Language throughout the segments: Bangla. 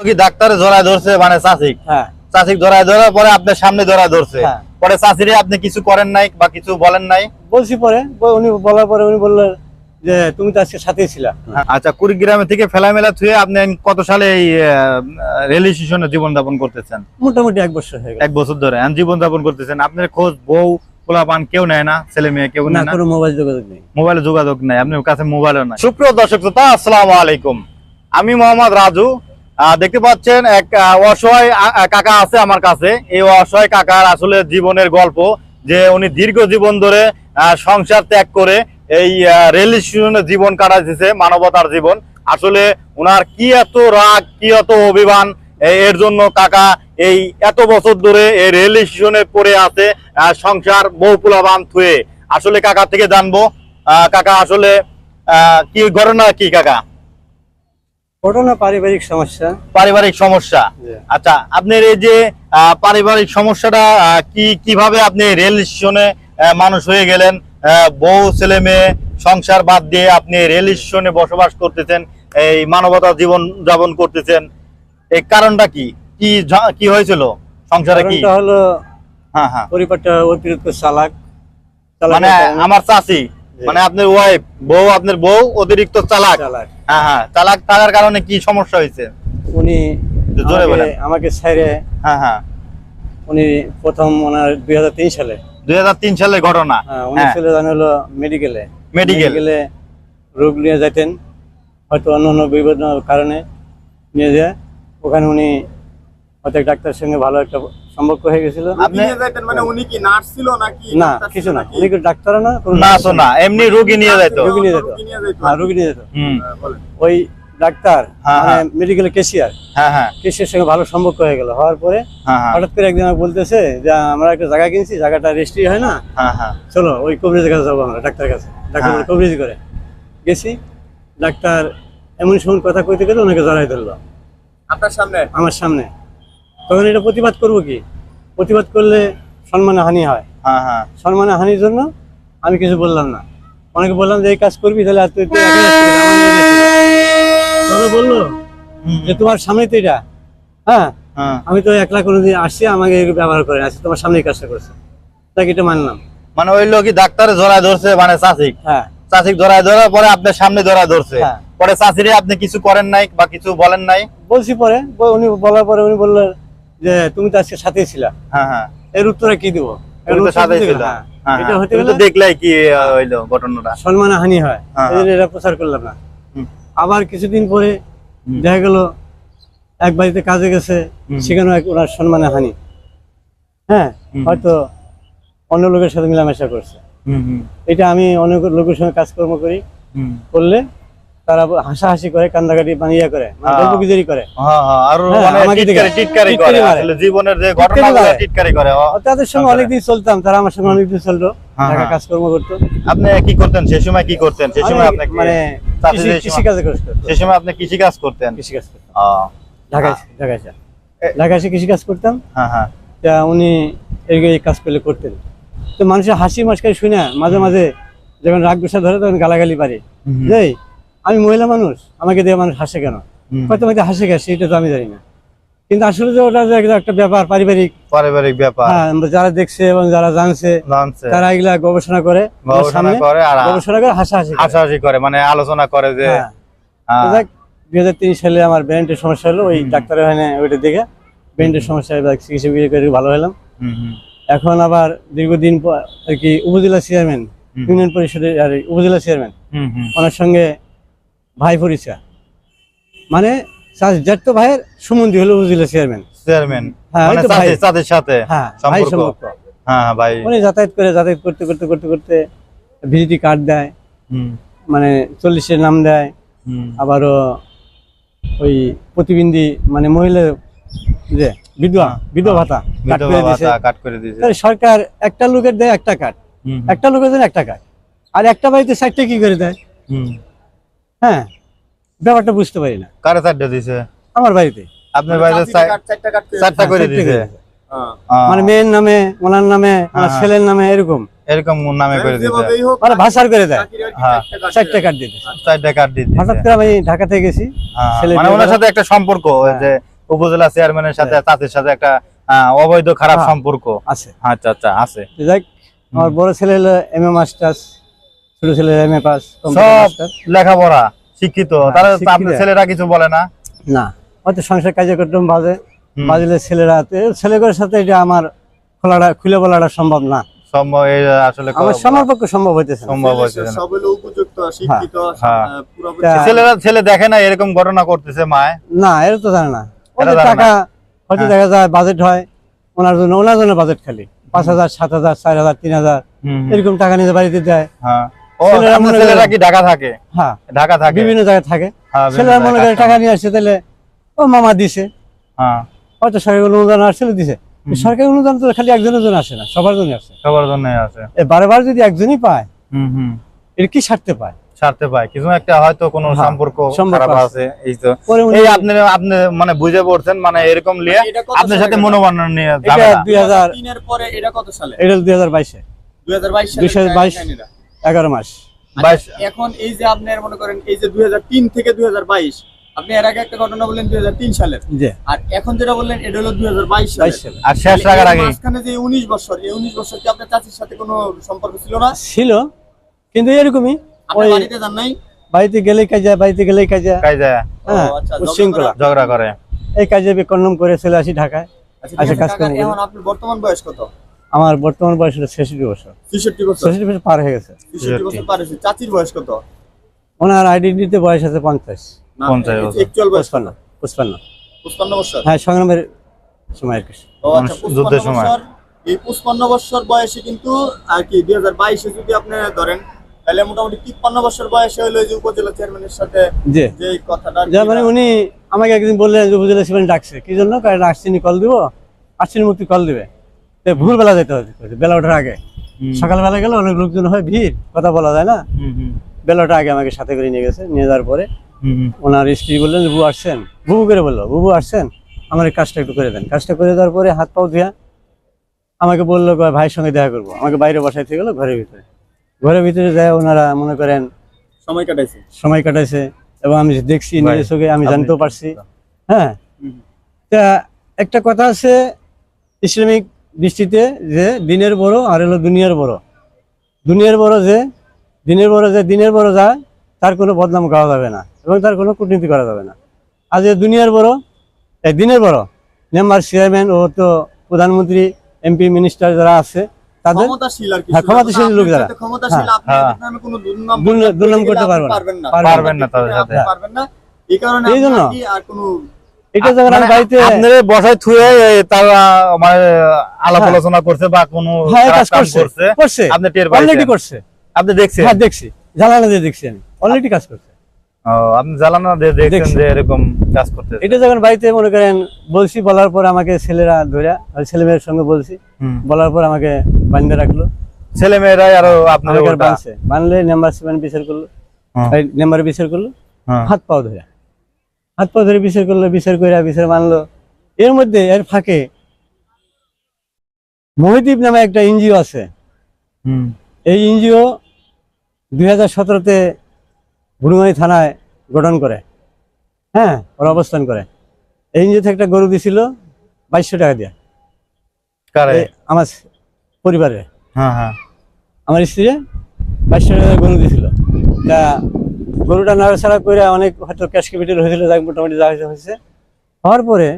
কি ডাক্তারে জড়ায় ধরছে? মানে চাষিক হ্যাঁ। চাষিক জড়ায় ধরার পরে আপনার সামনে জড়ায় ধরছে। হ্যাঁ। পরে চাষিরে আপনি কিছু করেন নাই বা কিছু বলেন নাই? বলছি পরে। উনি বলার পরে উনি বললেন যে তুমি তো আজকে সাথেই ছিলা। আচ্ছা কুড়িগ্রামে থেকে ফেলামেলা থুয়ে আপনি কত সালে এই রেল স্টেশনে জীবন যাপন করতেছেন? মোটামুটি এক বছর হয়ে গেল। এক বছর ধরে। এখন জীবন যাপন করতেছেন। আপনার খোঁজ বউ পোলাপান কেউ নেয় না? ছেলে মেয়ে কেউ নেয় না? কোনো মোবাইল যোগাযোগ নেই। মোবাইলে যোগাযোগ নাই। আপনার কাছে মোবাইলও নাই। সুপ্রিয় দর্শক শ্রোতা আসসালামু আলাইকুম। আমি মোহাম্মদ রাজু। দেখতে পাচ্ছেন এক অসহায় কাকা আছে আমার কাছে। এই অসহায় কাকার আসলে জীবনের গল্প, যে উনি দীর্ঘ জীবন ধরে সংসার ত্যাগ করে এই রেল স্টেশনে জীবন কাটাইতেছে, মানবতার জীবন। আসলে ওনার কি এত রাগ, কি এত অভিমান এর জন্য কাকা এই এত বছর ধরে এই রেল স্টেশনে পড়ে আছে সংসার বউ পোলাবান থুয়ে। আসলে কাকা থেকে জানব কাকা আসলে কি ঘটনা কি, কাকা? পারিবারিক সমস্যা। পারিবারিক সমস্যা। জি। আচ্ছা আপনার এই যে পারিবারিক সমস্যাটা কি কীভাবে আপনি রেল স্টেশনে মানুষ হয়ে গেলেন? বউ ছেলে মেয়ে সংসার বাদ দিয়ে আপনি রেল স্টেশনে বসবাস করতেছেন এই মানবতা জীবন যাপন করতেছেন। এই কারণটা কি? কি কি হয়েছিল? সংসারে কি? হলো হ্যাঁ হ্যাঁ। পরিবারটা অতিরিক্ত চালাক। মানে আমার চাচি মানে আপনার ওয়াইফ বউ আপনার বউ অতিরিক্ত চালাক। চালাক। হ্যাঁ হ্যাঁ চালাক থাকার কারণে কি সমস্যা হয়েছে? উনি জোরে বলেন। আমাকে ছেড়ে হ্যাঁ হ্যাঁ। উনি প্রথম ওনার দুই সালে। দুই সালের ঘটনা। হ্যাঁ, উনি হ্যাঁ। চলে হলো মেডিকেলে মেডিকেলে রোগ নিয়ে যেতেন হয়তো অন্য অন্য বিভিন্ন কারণে নিয়ে যায়। ওখানে উনি হয়তো ডাক্তারের সঙ্গে ভালো একটা সম্পর্ক হয়ে গেছিল। আপনি নিয়ে যাইতেন মানে উনি কি নার্স ছিল নাকি না কিছু না। উনি কি ডাক্তারও না এমনি রোগী নিয়ে যেত রোগী নিয়ে যেত। রোগী নিয়ে যেত। হ্যাঁ রোগী নিয়ে যেত। হুম। হ্যাঁ, বলেন। ওই ডাক্তার হ্যাঁ, মানে হ্যাঁ। কেশিয়ার হ্যাঁ হ্যাঁ। কেশিয়ার সঙ্গে ভালো সম্পর্ক হয়ে গেল। হওয়ার পরে হ্যাঁ হ্যাঁ। হঠাৎ করে একদিন বলতেছে যে আমরা একটা জায়গা কিনছি জায়গাটা রেজিস্ট্রি হয় না? হ্যাঁ হ্যাঁ। চলো ওই কবিরাজের কাছে যাব আমরা ডাক্তারের কাছে। ডাক্তার হ্যাঁ। করে। গেছি ডাক্তার এমন সময় কথা কইতে গেলে ওনাকে জড়াই ধরলো। আপনার সামনে? আমার সামনে। তখন এটা প্রতিবাদ করব কি? প্রতিবাদ করলে সম্মানে হানি হয়। হ্যাঁ হ্যাঁ। সম্মানে হানির জন্য আমি কিছু বললাম না। অনেকে বললাম যে এই কাজ করবি তাহলে আর তুই। তবে বলল যে তোমার সামনে তো এটা। হ্যাঁ হ্যাঁ। আমি তো একলা কোনোদিন আসছি আমাকে ব্যবহার করে আসছি তোমার সামনেই কাজটা করছে। তাকে এটা মানলাম। মানে ওই লোকই ডাক্তারে জড়ায় ধরছে মানে চাষিক। হ্যাঁ। চাষিক জড়ায় ধরার পরে আপনার সামনে জড়ায় ধরছে। পরে চাষিরে আপনি কিছু করেন নাই বা কিছু বলেন নাই? বলছি পরে উনি বলার পরে উনি বললেন যে তুমি তো আজকে সাথেই ছিলা। হ্যাঁ হ্যাঁ। এর উত্তরে কি দিব? এর উত্তর সাথে ছিল। হ্যাঁ, হ্যাঁ, এটা হ্যাঁ। হতে গেলে দেখলাই কি আহ, হইল ঘটনাটা। সম্মান হয়। এই জন্য এটা প্রচার করলাম না। আবার কিছুদিন পরে দেখা গেল এক বাড়িতে কাজে গেছে এক ওনার সম্মানে হানি হ্যাঁ হয়তো অন্য লোকের সাথে মেলামেশা করছে। এটা আমি অনেক লোকের সঙ্গে কাজকর্ম করি। করলে তারা হাসাহাসি করে কান্দাকাটি বানিয়ে করে মানে হ্যাঁ। করে। হ্যাঁ হ্যাঁ আরও মানে করে টিটকারি মারে। আসলে জীবনের যে ঘটনাগুলো টিটকারি করে তাদের সঙ্গে অনেকদিন চলতাম তারা আমার সঙ্গে অনেকদিন। কাজকর্ম করতো। আপনি কি করতেন? সময় কি করতেন? সময় আপনি মানে কৃষি- কৃষিকাজে সে সময় আপনি কৃষি কাজ করতেন? কৃষি কাজ করতাম। ও, ঢাকায় ঢাকায়। ঢাকায় এসে কৃষি কাজ করতাম। হ্যাঁ হ্যাঁ। তা উনি এই কাজ করলে করতেন। তো মানুষের হাসি মাসকারি শুনে মাঝে মাঝে যখন রাগ গুসা ধরে তখন গালাগালি পারে। হুম। আমি মহিলা মানুষ আমাকে দিয়ে মানুষ হাসে কেন। হয়তো আমাকে হাসে গেছে সেটা তো আমি জানি না। কিন্তু আসলে যে ওটা যে একটা ব্যাপার পারিবারিক। পারিবারিক ব্যাপার। হ্যাঁ যারা দেখছে এবং যারা জানছে তারা এগুলা গবেষণা করে গবেষণা করে আর গবেষণা করে হাসাহাসি করে। হাসাহাসি করে মানে আলোচনা করে যে দুই হাজার তিন সালে আমার ব্রেনের সমস্যা হলো ওই ডাক্তারের হয় না ওইটা দেখে ব্রেনের সমস্যা চিকিৎসা করে ভালো হলাম। এখন আবার দীর্ঘদিন আর কি উপজেলা চেয়ারম্যান ইউনিয়ন পরিষদের আর উপজেলা চেয়ারম্যান। ওনার সঙ্গে ভাই পরিচয়? মানে জ্যাঠতো ভাইয়ের সুমন্দি হলো উপজেলা চেয়ারম্যান। চেয়ারম্যান। হ্যাঁ, মানে সাথে হ্যাঁ ভাই সম্পর্ক। হ্যাঁ হ্যাঁ, ভাই। উনি যাতায়াত করে যাতায়াত করতে করতে করতে করতে ভিজিটি কার্ড দেয়। মানে চল্লিশের নাম দেয়। আবারও ওই প্রতিবন্ধী মানে মহিলা যে বিধবা হ্যাঁ, বিধবা ভাতা কাট করে দিয়েছে। কাট সরকার একটা লোকের দেয় একটা কার্ড হুম, একটা লোকের দেয় একটা কার্ড আর একটা বাড়িতে চারটে কি করে দেয়? হুম। হ্যাঁ। ব্যাপারটা বুঝতে পারি না। কারে চারটে দিছে? আমার বাড়িতে। আপনার বাড়িতে চারটা করে হ্যাঁ, করে দিছে। হ্যাঁ। মানে মেয়ের নামে ওনার নামে আমার হ্যাঁ। ছেলের নামে এরকম। এরকম নামে করে দিতে মানে ভাষার করে দেয়। চারটে। কার্ড দিতে। চারটা কার্ড দিতে হঠাৎ করে আমি ঢাকা থেকে গেছি মানে ওনার সাথে একটা সম্পর্ক যে উপজেলা চেয়ারম্যানের সাথে তাদের সাথে একটা অবৈধ খারাপ। সম্পর্ক। আছে। আচ্ছা আচ্ছা আছে। যাক আমার বড় ছেলে হলো এম এ মাস্টার্স ছোট ছেলে এম এ পাস সব লেখাপড়া? শিক্ষিত হ্যাঁ, তাহলে আপনার ছেলেরা কিছু বলে না? না হয়তো সংসার কাজে করতাম বাজে বাজলে ছেলেরা তো ছেলেগুলোর সাথে এটা আমার খোলাটা খুলে বলাটা সম্ভব না। সম্ভব আসলে আমার পক্ষে সম্ভব হইতেছে সম্ভব ছেলে সব হলো উপযুক্ত শিক্ষিত হ্যাঁ। তা- ছেলেরা ছেলে দেখে না এরকম ঘটনা করতেছে মায়? না এটা তো জানে না। টাকা হয়তো হ্যাঁ। দেখা যায় বাজেট হয় ওনার জন্য ওনার জন্য বাজেট খালি। পাঁচ হাজার সাত হাজার চার হাজার তিন হাজার এরকম টাকা নিয়ে বাড়িতে দেয়। হ্যাঁ। ছেলেরা আপনার মনে ছেলেরা করে- কি ঢাকা থাকে? হ্যাঁ ঢাকা থাকে? বিভিন্ন জায়গায় থাকে। হ্যাঁ, ছেলেরা মনে করে টাকা নিয়ে আসছে তাহলে ও মামা দিছে। হ্যাঁ। হয়তো সরকারি অনুদান আসছিল দিছে। সরকারি অনুদান তো খালি একজনের জন্য আসে না সবার জন্য আসে। সবার জন্য আছে বারে বারে যদি একজনই পায় হুম হুম। এর কি স্বার্থে পায়? ছাড়তে পায়। কিছু একটা হয়তো কোনো হ্যাঁ, সম্পর্ক খারাপ আছে। আছে এই তো। উনি এই আপনি আপনি মানে বুঝে পড়ছেন মানে এরকম কত আপনার সাথে মনোমান্য নিয়ে যাবে দুই হাজার তিনের পরে এটা কত সালে? এটা দুই হাজার বাইশে। 2022 সালে 2022 কাহিনীটা। এগারো মাস। বাইশ। এখন এই যে আপনার মনে করেন এই যে 2003 থেকে 2022 আপনি এর আগে একটা ঘটনা বললেন 2003 সালের। আর এখন যেটা বললেন এটা হলো 2022 বাইশ আর শেষ রাখার আগে মাঝখানে যে 19 বছর এই 19 বছর কি আপনার চাচির সাথে কোনো সম্পর্ক ছিল না? ছিল কিন্তু এরকমই আপনি বাড়িতে যান নাই? বাড়িতে গেলেই কাজে বাড়িতে গেলেই কাজে কাজ যায়। হ্যাঁ আচ্ছা, উচ্ছৃঙ্খলা ঝগড়া করে। এই কাজে কন্ডম করে চলে আসি ঢাকায়। আচ্ছা আচ্ছা, কাজ করেন এখন আপনার বর্তমান বয়স কত? আমার বর্তমান বয়স হলো ছেষট্টি বছর। 63 বছর? ছেষট্টি বছর পার হয়ে গেছে। 63 বছর পার হয়েছে। চাচির বয়স কত? ওনার আইডেন্টিতে বয়স আছে পঞ্চাশ। পঞ্চাশ বছর। একচুয়াল বয়স পঁচপান্ন পঁচপান্ন। 55 বছর? হ্যাঁ সংগ্রামের সময় আর কি। ও আচ্ছা যুদ্ধের সময়। এই 55 বছর বয়সে কিন্তু আর কি 2022 এ যদি আপনি ধরেন তাহলে মোটামুটি 53 বছর বয়সে হলো যে উপজেলা চেয়ারম্যানের সাথে যে কথাটা যা মানে উনি আমাকে একদিন বললেন যে উপজেলা সিমেন্ট ডাকছে। কি জন্য? কারণ আসছিনি কল দিব। আসছিনি মুক্তি কল দিবে। ভোরবেলা যেতে হবে। বেলা ওঠার আগে। সকালবেলা গেলে অনেক লোকজন হয় ভিড় কথা বলা যায় না। হুম, হুম, বেলা আগে আমাকে সাথে করে নিয়ে গেছে নিয়ে যাওয়ার পরে। ওনার স্ত্রী বললেন বুবু আসছেন। বুবু করে বলল বুবু আসছেন? আমার কাজটা একটু করে দেন। কাজটা করে দেওয়ার পরে হাত পাও ধুয়া আমাকে বলল ভাইয়ের সঙ্গে দেখা করব। আমাকে বাইরে বসাইতে গেলো ঘরের ভিতরে। ঘরের ভিতরে যায় ওনারা মনে করেন সময় কাটাইছে? সময় কাটাইছে এবং আমি দেখছি নিজের চোখে আমি জানতেও পারছি। হ্যাঁ। তা একটা কথা আছে ইসলামিক দৃষ্টিতে যে দিনের বড় আর হলো দুনিয়ার বড় দুনিয়ার বড় যে দিনের বড় যে দিনের বড় যায় তার কোনো বদনাম গাওয়া যাবে না এবং তার কোনো কূটনীতি করা যাবে না আর যে দুনিয়ার বড় এই দিনের বড় মেম্বার চেয়ারম্যান ও তো প্রধানমন্ত্রী এমপি মিনিস্টার যারা আছে তাদের ক্ষমতাশীল আর কি ক্ষমতাশীল আপনার লোক যারা। সাথে ক্ষমতাশীল আপনি। এদের নামে কোনো দুর্নাম দুর্নাম- দুর্নাম করতে করতে পারবেন না। পারবেন না তাদের সাথে। পারবেন না এই কারণে এই জন্য। আর কোনো এটা যখন আমি বাড়িতে আপনার বসায় থুয়ে তারা মানে আলাপ হ্যাঁ। আলোচনা করছে বা কোনো হ্যাঁ কাজ করছে করছে আপনি টের অলরেডি করছে। আপনি দেখছেন? হ্যাঁ দেখছি। জানালা দিয়ে দেখছি আমি। অলরেডি কাজ করছে। আপনি জ্বালানো দিয়ে দেখছেন যে এরকম কাজ করতে এটা যখন বাড়িতে মনে করেন বলছি বলার পর আমাকে ছেলেরা ধরে ছেলে মেয়ের সঙ্গে বলছি বলার পর আমাকে বান্ধে রাখল। ছেলে মেয়েরাই আরও বাঁধছে বানলে নাম্বার সেভেন বিচার করল। হ্যাঁ, নাম্বার বিচার করল। হ্যাঁ। হাত পাও ধরে হাত পাও ধরে বিচার করল বিচার করে বিচার মানলো। এর মধ্যে এর ফাঁকে মহিদীপ নামে একটা এনজিও আছে। এই এনজিও দুই হাজার সতেরোতে বুড়ুমারি থানায় গঠন করে। হ্যাঁ ওরা অবস্থান করে। এই এনজিও থেকে একটা গরু দিছিল বাইশশো টাকা দিয়ে। কারে? আমার পরিবারে হ্যাঁ হ্যাঁ। আমার স্ত্রী বাইশশো টাকা গরু দিছিল। তা গরুটা নাড়াচাড়া করে অনেক হয়তো ক্যাশ ক্যাপিটাল হয়েছিল মোটামুটি যা হয়েছে হয়েছে। হওয়ার পরে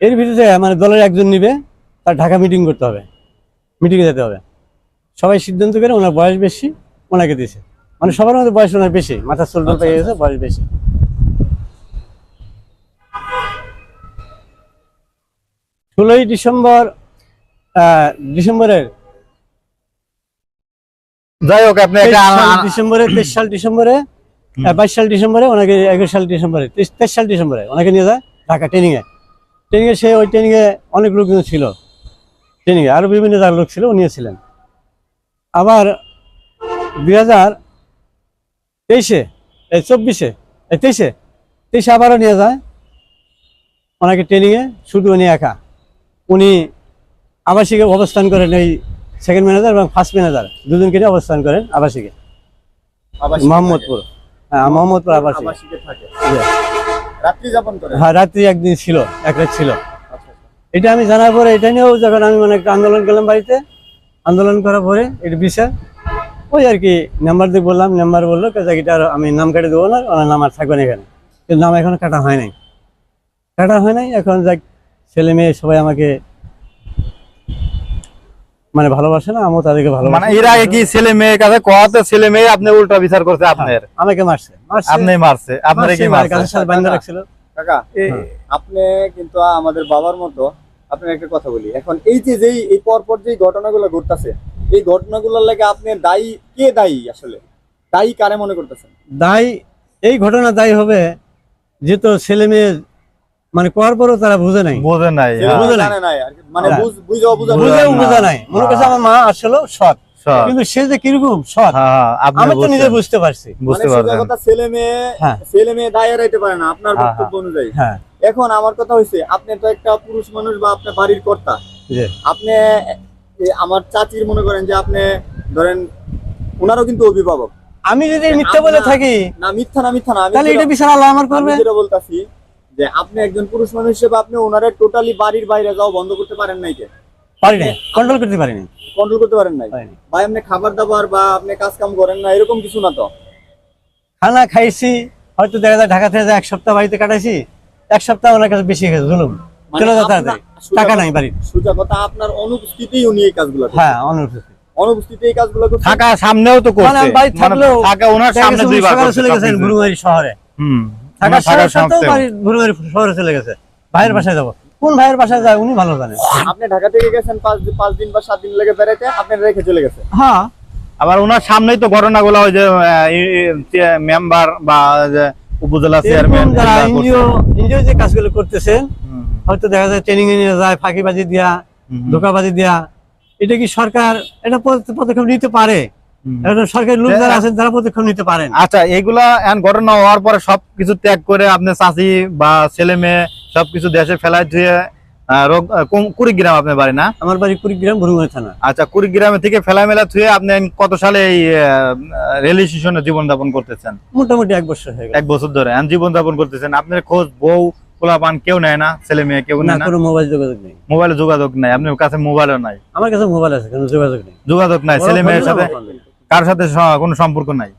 এর ভিতরে মানে দলের একজন নিবে। তার ঢাকা মিটিং করতে হবে। মিটিংয়ে যেতে হবে। সবাই সিদ্ধান্ত করে ওনার বয়স বেশি ওনাকে দিয়েছে। মানে সবার মধ্যে বয়স ওনার বেশি মাথার চুল পেয়ে গেছে বয়স বেশি। ষোলোই ডিসেম্বর ডিসেম্বরের যাই হোক আপনি ডিসেম্বরে তেইশ সাল ডিসেম্বরে বাইশ সাল ডিসেম্বরে ওনাকে একুশ সাল ডিসেম্বরে তেইশ সাল ডিসেম্বরে ওনাকে নিয়ে যায় ঢাকা ট্রেনিং এ। ট্রেনিং এ সে ওই ট্রেনিং এ অনেক লোকজন ছিল। ট্রেনিং আরও বিভিন্ন জায়গার লোক ছিল উনিও ছিলেন। আবার দুই হাজার তেইশে এই চব্বিশে এই তেইশে তেইশে আবারও নিয়ে যায়। ওনাকে ট্রেনিংয়ে শুধু উনি একা। উনি আবাসিকে অবস্থান করেন এই সেকেন্ড ম্যানেজার এবং ফার্স্ট ম্যানেজার দুজনকে নিয়ে অবস্থান করেন আবাসিকে। মোহাম্মদপুর। হ্যাঁ মোহাম্মদপুর। আবাসিক। রাত্রি যাপন করে। হ্যাঁ রাত্রি একদিন ছিল এক রাত ছিল। এটা আমি জানার পরে এটা নিয়েও যখন আমি মানে একটা আন্দোলন করলাম বাড়িতে আন্দোলন করার পরে এটা বিচার ওই আর কি নাম্বার দিয়ে বললাম নাম্বার বলল এটা আমি নাম কেটে দেবো না ওনার নাম আর থাকবে না এখানে। কিন্তু নাম এখনও কাটা হয় নাই। কাটা হয় নাই এখন যাক ছেলে মেয়ে সবাই আমাকে মানে ভালোবাসে না আমিও তাদেরকে মানে ভালোবাসি এর আগে কি ছেলে মেয়ের কাছে কথা ছেলে মেয়ে আপনি উল্টা বিচার করছে আপনার? আমাকে মারছে মারছে। আপনি মারছে আপনারা কি মারছে, বান্ধা রাখছিল। কাকা হ্যাঁ। আপনি কিন্তু আমাদের বাবার মতো আপনার একটা কথা বলি। এখন এই যে যেই এই পরপর যে ঘটনাগুলো ঘটতেছে এই ঘটনাগুলোর লাগে আপনি দায়ী কে দায়ী আসলে? দায়ী কারে মনে করতেছেন? দায়ী এই ঘটনা দায়ী হবে যে তো ছেলে মেয়ে মানে করার পরও তারা বুঝে নাই। বোঝে নাই হ্যাঁ। বুঝে নাই। নাই আর মানে হ্যাঁ। বুঝ- বুঝা বুঝে বুঝেও বুঝে নাই। মনে করছে আমার মা আসলে সৎ। কিন্তু সে যে কীরকম সৎ হ্যাঁ, হ্যাঁ, আমি তো নিজে বুঝতে পারছি। বুঝতে মানে কথা ছেলে মেয়ে হ্যাঁ। ছেলে মেয়ে দায় এড়াইতে পারে না আপনার হ্যাঁ, বক্তব্য অনুযায়ী। হ্যাঁ। এখন আমার কথা হয়েছে আপনি তো একটা পুরুষ মানুষ বা আপনার বাড়ির কর্তা। আপনি আমার চাচির মনে করেন যে আপনি ধরেন ওনারও কিন্তু অভিভাবক। আমি যদি মিথ্যা বলে থাকি? না মিথ্যা না মিথ্যা না আমি তাহলে এটা বিচার আল্লাহ আমার আমি করবে। যেটা বলতাছি যে আপনি একজন পুরুষ মানুষ হিসেবে আপনি ওনারে টোটালি বাড়ির বাইরে যাও বন্ধ করতে পারেন নাই কে পারিনি কন্ট্রোল করতে পারিনি কন্ট্রোল করতে পারেন নাই। ভাই আপনি খাবার দাবার বা আপনি কাজ কাম করেন না এরকম কিছু না তো। খানা খাইছি হয়তো দেখা যায় ঢাকা থেকে এক সপ্তাহ বাড়িতে কাটাইছি এক সপ্তাহ ওনার কাছে বেশি গেছে জুলুম মানে চলে তাড়াতাড়ি টাকা নাই বাড়ির। সোজা কথা আপনার অনুপস্থিতি উনি এই কাজগুলো। হ্যাঁ অনুপস্থিত। অনুপস্থিতি এই কাজগুলো। থাকা সামনেও তো করছে। মানে বাড়ি মানে থাকলেও থাকা ওনার সামনে দুইবার চলে গেছেন। শহরে। হুম সাথেও সাথেও। বাড়ির শহরে চলে গেছে। ভাইয়ের বাসায় যাব। কোন ভাইয়ের বাসায় যায় উনি ভালো জানেন। আপনি ঢাকা থেকে গেছেন পাঁচ দিন পাঁচ দিন বা সাত দিন লেগে বেড়াইতে আপনি রেখে চলে গেছে। হ্যাঁ। আবার ওনার সামনেই তো ঘটনাগুলো ওই যে মেম্বার বা উপজেলা চেয়ারম্যান এনজিও যে কাজগুলো করতেছেন হয়তো দেখা যায় ট্রেনিং এ নিয়ে যায় ফাঁকিবাজি দিয়া হুম, ধোকাবাজি দেওয়া এটা কি সরকার এটা পদ- পদক্ষেপ নিতে পারে। সরকারি লোক যারা আছেন তারা পদক্ষেপ নিতে পারেন। আচ্ছা এগুলা ঘটনা হওয়ার পরে সবকিছু ত্যাগ করে আপনি চাষি বা ছেলে মেয়ে সবকিছু দেশে ফেলায় ধুয়ে কুড়িগ্রাম আপনার বাড়ি না? আমার বাড়ি কুড়িগ্রাম ভুরুঙ্গা থানা। আচ্ছা কুড়িগ্রামে থেকে ফেলা মেলা থুয়ে আপনি কত সালে এই রেল স্টেশনে জীবন যাপন করতেছেন? মোটামুটি এক বছর হয়ে এক বছর ধরে। এখন জীবন যাপন করতেছেন। আপনার খোঁজ বউ পোলাপান কেউ নেয় না? ছেলে মেয়ে কেউ না নেয় না কোনো মোবাইল যোগাযোগ নেই। মোবাইলে যোগাযোগ নাই। আপনার কাছে মোবাইলও নাই। আমার কাছে মোবাইল আছে কোনো যোগাযোগ নেই। যোগাযোগ নাই। ছেলে মেয়ের সাথে কার সাথে কোনো সম্পর্ক নাই?